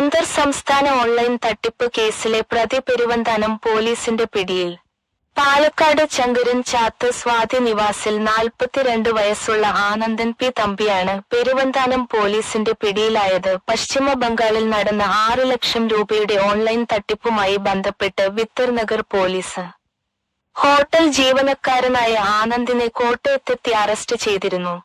അന്തർ സംസ്ഥാന ഓൺലൈൻ തട്ടിപ്പ് കേസിലെ പ്രതി പെരുവന്താനം പോലീസിന്റെ പിടിയിൽ. പാലക്കാട് ചങ്കരൻ ചാത്ത് സ്വാതി നിവാസിൽ നാൽപ്പത്തിരണ്ട് വയസ്സുള്ള ആനന്ദൻ പി തമ്പിയാണ് പെരുവന്താനം പോലീസിന്റെ പിടിയിലായത്. പശ്ചിമ ബംഗാളിൽ നടന്ന ആറ് ലക്ഷം രൂപയുടെ ഓൺലൈൻ തട്ടിപ്പുമായി ബന്ധപ്പെട്ട് വിത്തർ നഗർ പോലീസ്. ഹോട്ടൽ ജീവനക്കാരനായ ആനന്ദിനെ കോട്ടയത്തെത്തി അറസ്റ്റ് ചെയ്തിരുന്നു.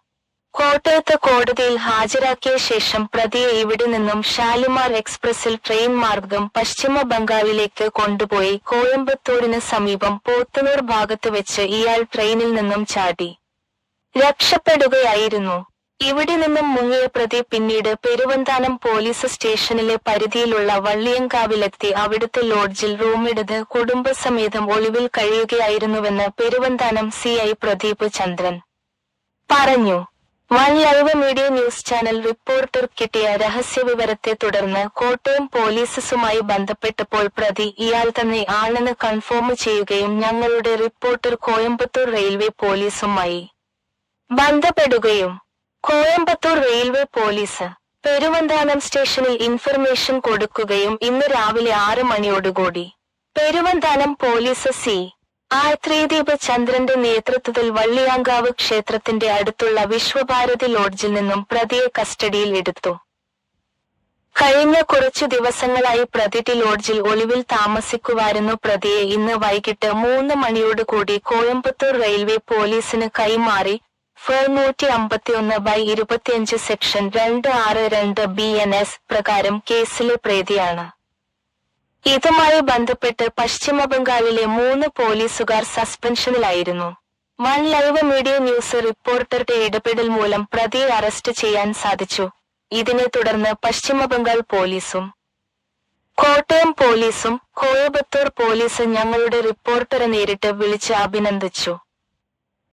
കോട്ടയത്ത് കോടതിയിൽ ഹാജരാക്കിയ ശേഷം പ്രതിയെ ഇവിടെ നിന്നും ഷാലിമാർ എക്സ്പ്രസിൽ ട്രെയിൻ മാർഗം പശ്ചിമ ബംഗാളിലേക്ക് കൊണ്ടുപോയി കോയമ്പത്തൂരിന് സമീപം പോത്തനൂർ ഭാഗത്ത് വെച്ച് ഇയാൾ ട്രെയിനിൽ നിന്നും ചാടി. രക്ഷപ്പെടുകയായിരുന്നു. ഇവിടെ നിന്നും മുങ്ങിയ പ്രതി പിന്നീട് പെരുവന്താനം പോലീസ് സ്റ്റേഷനിലെ പരിധിയിലുള്ള വള്ളിയങ്കാവിലെത്തി അവിടുത്തെ ലോഡ്ജിൽ റൂമെടുത്ത് കുടുംബസമേതം ഒളിവിൽ കഴിയുകയായിരുന്നുവെന്ന് പെരുവന്താനം സി ഐ പ്രദീപ് ചന്ദ്രൻ പറഞ്ഞു. One live media news channel reporter കിട്ടിയ രഹസ്യവിവരത്തെ തുടർന്ന് കോട്ടയം പോലീസുമായി ബന്ധപ്പെട്ടപ്പോൾ പ്രതി ഇയാൾ തന്നെ ആണെന്ന് കൺഫേം ചെയ്യുകയും ഞങ്ങളുടെ റിപ്പോർട്ടർ കോയമ്പത്തൂർ റെയിൽവേ പോലീസുമായി ബന്ധപ്പെടുകയും. കോയമ്പത്തൂർ റെയിൽവേ പോലീസ് പെരുവന്താനം സ്റ്റേഷനിൽ ഇൻഫർമേഷൻ കൊടുക്കുകയും ഇന്ന് രാവിലെ ആറ് മണിയോടുകൂടി. Peruvanthanam police C R Thrideep ചന്ദ്രന്റെ നേതൃത്വത്തിൽ വള്ളിയാങ്കാവ് ക്ഷേത്രത്തിന്റെ അടുത്തുള്ള വിശ്വഭാരതി ലോഡ്ജിൽ നിന്നും പ്രതിയെ കസ്റ്റഡിയിൽ എടുത്തു. കഴിഞ്ഞ കുറച്ചു ദിവസങ്ങളായി പ്രതിটি ലോഡ്ജിൽ ഒളിവിൽ താമസിക്കുവായിരുന്നു പ്രതിയെ. ഇന്ന് വൈകിട്ട് മൂന്ന് മണിയോടുകൂടി കോയമ്പത്തൂർ റെയിൽവേ പോലീസിന് കൈമാറി ഫർ നൂറ്റി അമ്പത്തിയൊന്ന് ബൈ ഇരുപത്തിയഞ്ച് സെക്ഷൻ രണ്ട് ആറ് രണ്ട് ബി എൻ എസ് പ്രകാരം കേസിലെ പ്രതിയാണ്. ഇതുമായി ബന്ധപ്പെട്ട് പശ്ചിമ ബംഗാളിലെ മൂന്ന് പോലീസുകാർ സസ്പെൻഷനിലായിരുന്നു. വൺ ലൈവ് മീഡിയ ന്യൂസ് റിപ്പോർട്ടറുടെ ഇടപെടൽ മൂലം പ്രതിയെ അറസ്റ്റ് ചെയ്യാൻ സാധിച്ചു. ഇതിനെ തുടർന്ന് പശ്ചിമ ബംഗാൾ പോലീസും കോട്ടയം പോലീസും കോയമ്പത്തൂർ പോലീസ് ഞങ്ങളുടെ റിപ്പോർട്ടറെ നേരിട്ട് വിളിച്ച് അഭിനന്ദിച്ചു.